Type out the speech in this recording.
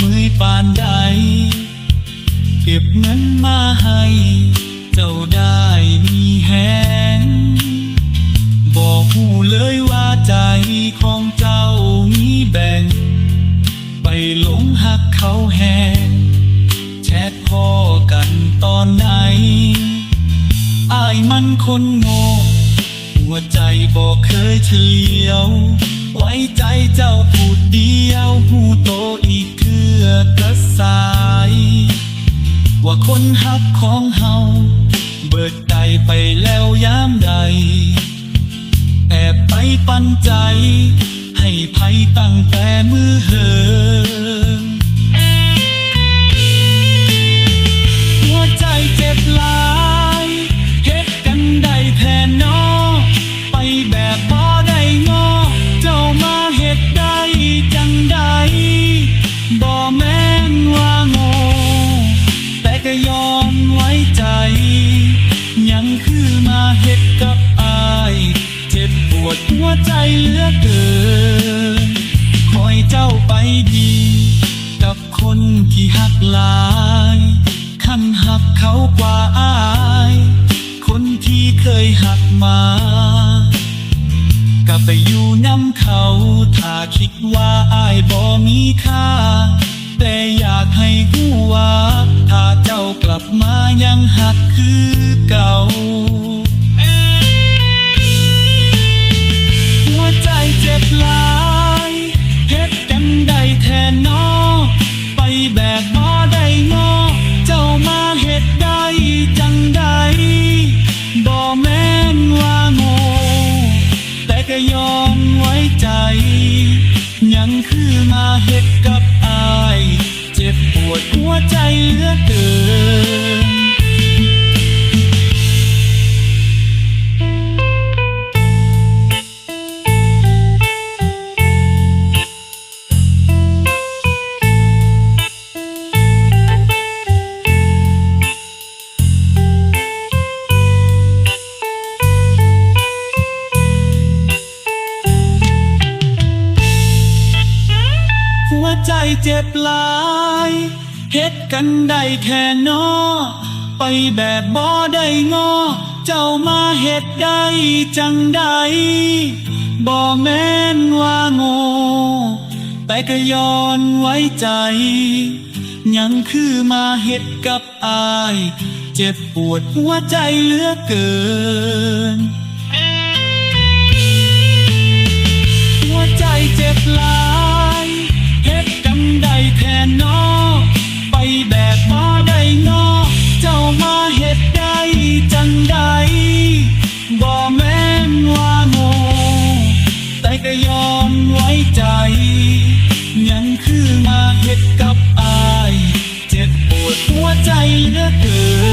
มือปานใด เก็บเงินมาให้ เจ้าได้มีแหงบอกผู้เลยว่าใจของเจ้ามีแบ่ง ไปหลงหักเขาแหงแชทพ่อกันตอนไหนอายมันคนโง่หัวใจบอกเคยเฉลียว ไว้ใจเจ้าผู้เดียวผู้โต ว่าคนฮักของเฮา เบิดใจไปแล้วยามใด แอบไปปันใจ ให้ภัยตั้งแต่มือเหอ เหลือเกิน คอยเจ้าไปดี กับคนที่หักหลาย คันหักเขากว่าอาย คนที่เคยหักมา กลับไปอยู่น้ำเขา ถ้าคิดว่าอายบ่มีค่า ลายเฮ็ดกันได้แทนนอไปแบบบ่ได้งอ เจ้ามาเฮ็ดได้จังใดบ่แม่นว่าโง่แต่ก็ยอมไว้ใจ ยังคือมาเฮ็ดกับอาย เจ็บปวดหัวใจเหลือเกิน ใจเจ็บหลายเฮ็ดกันได้แค่นอ ไปแบบบ่ได้งอ เจ้ามาเฮ็ดได้จังใดบ่แม่นว่าโง่แต่ก็ย้อนไว้ใจ ยังคือมาเฮ็ดกับอาย เจ็บปวดหัวใจเหลือเกิน หัวใจเจ็บลาย อมไว้ใจ ยังคือมาเห็ดกับอาย เจ็บปวดหัวใจเหลือเกิน